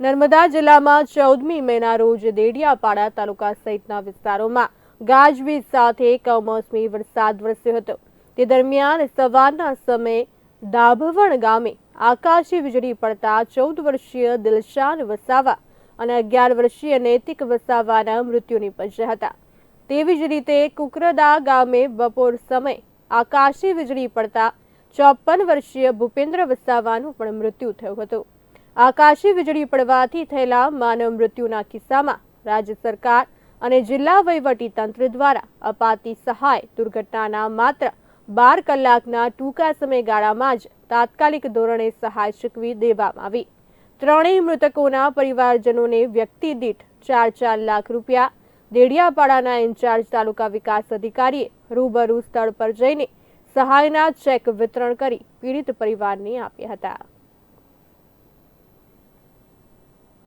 નર્મદા જિલ્લામાં ચૌદમી મેના રોજ દેડિયાપાડા તાલુકા સહિતના વિસ્તારોમાં ગાજવીજ સાથે કમોસમી વરસાદ વરસ્યો હતો. તે દરમિયાન સવારના સમયે ડાભવણ ગામે આકાશી વીજળી પડતા ચૌદ વર્ષીય દિલશાન વસાવા અને અગિયાર વર્ષીય નૈતિક વસાવાના મૃત્યુ નિપજ્યા હતા. તેવી જ રીતે કુકરદા ગામે બપોર સમયે આકાશી વીજળી પડતા ચોપન વર્ષીય ભૂપેન્દ્ર વસાવાનું પણ મૃત્યુ થયું હતું. આકાશી વીજળી પડવાથી થયેલા માનવ મૃત્યુના કિસ્સામાં રાજ્ય સરકાર અને જિલ્લા વહીવટી તંત્ર દ્વારા અપાતી સહાય દુર્ઘટનાના માત્ર બાર કલાકના ટૂંકા સમયગાળામાં જ તાત્કાલિક ધોરણે સહાય ચૂકવી દેવામાં આવી. ત્રણેય મૃતકોના પરિવારજનોને વ્યક્તિ દીઠ ચાર ચાર લાખ રૂપિયા, દેડિયાપાડાના ઇન્ચાર્જ તાલુકા વિકાસ અધિકારીએ રૂબરૂ સ્થળ પર જઈને સહાયના ચેક વિતરણ કરી પીડિત પરિવારને આપ્યા હતા.